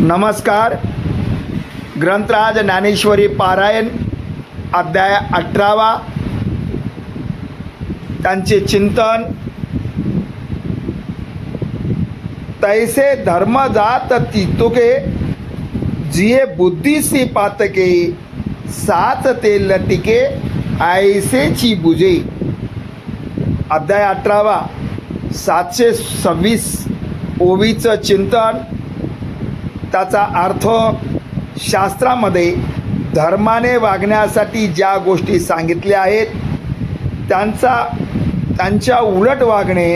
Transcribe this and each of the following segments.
नमस्कार. ग्रंथराज ज्ञानेश्वरी पारायण अध्याय अठरावा. त्यांचे चिंतन. तैसे धर्म जात तितुके जिये बुद्धीसी पातके सात ते लटिके ऐसेची बुजे. अध्याय अठरावा सातशे सव्वीस. ओवीचं चिंतन. त्याचा अर्थ शास्त्रामध्ये धर्माने वागण्यासाठी ज्या गोष्टी सांगितल्या आहेत त्यांचा त्यांच्या उलट वागणे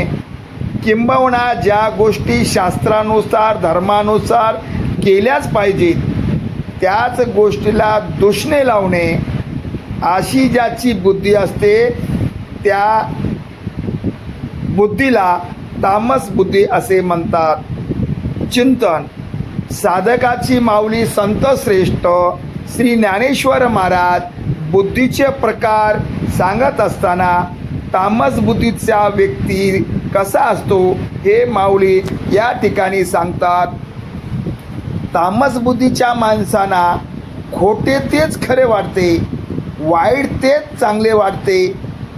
किंबहुना ज्या गोष्टी शास्त्रानुसार धर्मानुसार केल्याच पाहिजेत त्याच गोष्टीला दुष्णे लावणे अशी ज्याची बुद्धी असते त्या बुद्धीला तामस बुद्धी असे म्हणतात. चिंतन. साधकाची माऊली संत श्रेष्ठ श्री ज्ञानेश्वर महाराज बुद्धीचे प्रकार सांगत असताना तामस बुद्धीचा व्यक्ती कसा असतो हे माऊली या ठिकाणी सांगतात. तामस बुद्धीच्या माणसांना खोटे तेच खरे वाटते वाईट तेच चांगले वाटते.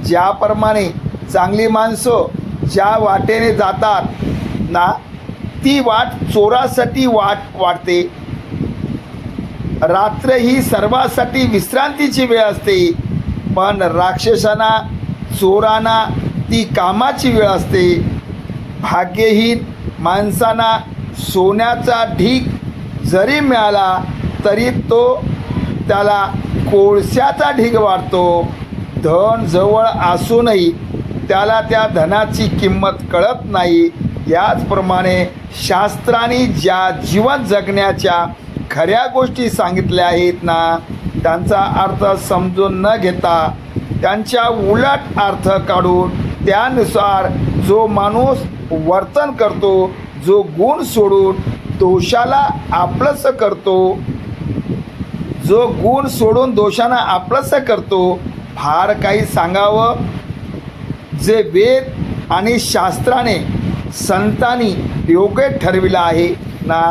ज्याप्रमाणे चांगली माणसं ज्या वाटेने जातात ना ती वाट चोरासाठी वाट वाटते रात्र ही सर्वासाठी विश्रांतीची वेळ असते. पण राक्षसांना चोरांना ती कामाची वेळ असते. भाग्यहीन माणसांना सोन्याचा ढीक जरी मिळाला तरी तो त्याला कोळशाचा ढीग वाढतो. धन जवळ असूनही त्याला त्या धनाची किंमत कळत नाही. याचप्रमाणे शास्त्राने ज्या जीवन जगण्याच्या खऱ्या गोष्टी सांगितल्या आहेत ना त्यांचा अर्थ समजून न घेता त्यांच्या उलट अर्थ काढून त्यानुसार जो माणूस वर्तन करतो जो गुण सोडून दोषाला आपलंसं करतो जो गुण सोडून दोषांना आपलंसं करतो फार काही सांगावं. जे वेद आणि शास्त्राने संतांनी योग्य ठरविलं आहे ना?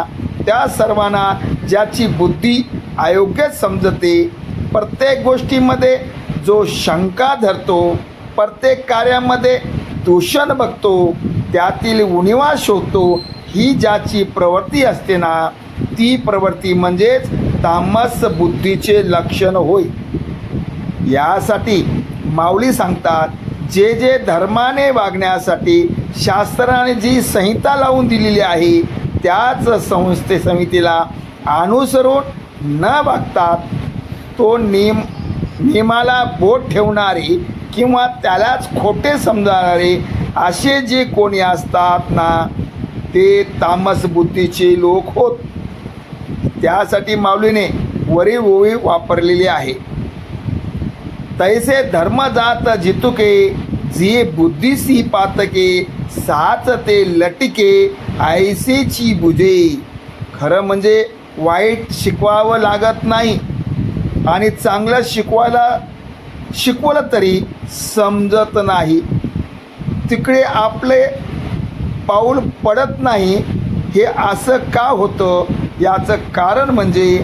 त्या सर्वांना ज्याची बुद्धी अयोग्य समजते प्रत्येक गोष्टीमध्ये जो शंका धरतो प्रत्येक कार्यामध्ये दूषण बघतो त्यातील उणिवा शोधतो ही ज्याची प्रवृत्ती असते ना ती प्रवृत्ती म्हणजेच तामस बुद्धीचे लक्षण होय. यासाठी माऊली सांगतात जे जे धर्माने वागण्यासाठी शास्त्राने जी संहिता लावून दिलेली आहे त्याच संस्थे समितीला अनुसरून न वागतात तो नियम नियमाला बोट ठेवणारे किंवा त्यालाच खोटे समजणारे असे जे कोणी असतात ना ते तामस बुद्धीचे लोक होत. त्यासाठी माऊलीने वरील ओवी वापरलेली आहे. तैसे धर्म जात जितुके जे बुद्धिसी पातके साच ते लटिके आयसेची बुजे. खरं म्हणजे वाईट शिकवावं लागत नाही. आणि चांगलं शिकवायला शिकवलं तरी समजत नाही. तिकडे आपले पाऊल पडत नाही. हे असं का होतं? याचं कारण म्हणजे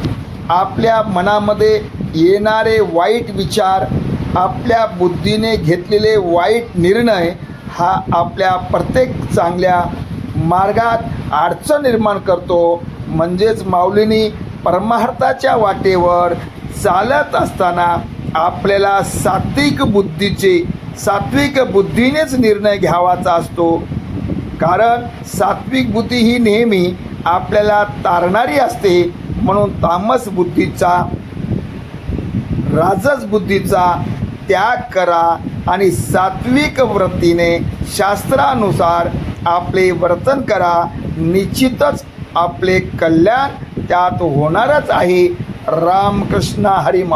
आपल्या मनामध्ये येणारे वाईट विचार आपल्या बुद्धीने घेतलेले वाईट निर्णय हा आपल्या प्रत्येक चांगल्या मार्गात अडचण निर्माण करतो. म्हणजेच माऊलीनी परमार्थाच्या वाटेवर चालत असताना आपल्याला सात्विक बुद्धीचे सात्विक बुद्धीनेच निर्णय घ्यावाचा असतो. कारण सात्विक बुद्धी ही नेहमी आपल्याला तारणारी असते. म्हणून तामस बुद्धीचा राजस बुद्धीचा त्याग करा. आणि सात्विक वृत्तीने शास्त्रानुसार आपले वर्तन करा. निश्चितच आपले कल्याण त्यात होणारच आहे. रामकृष्ण हरिमा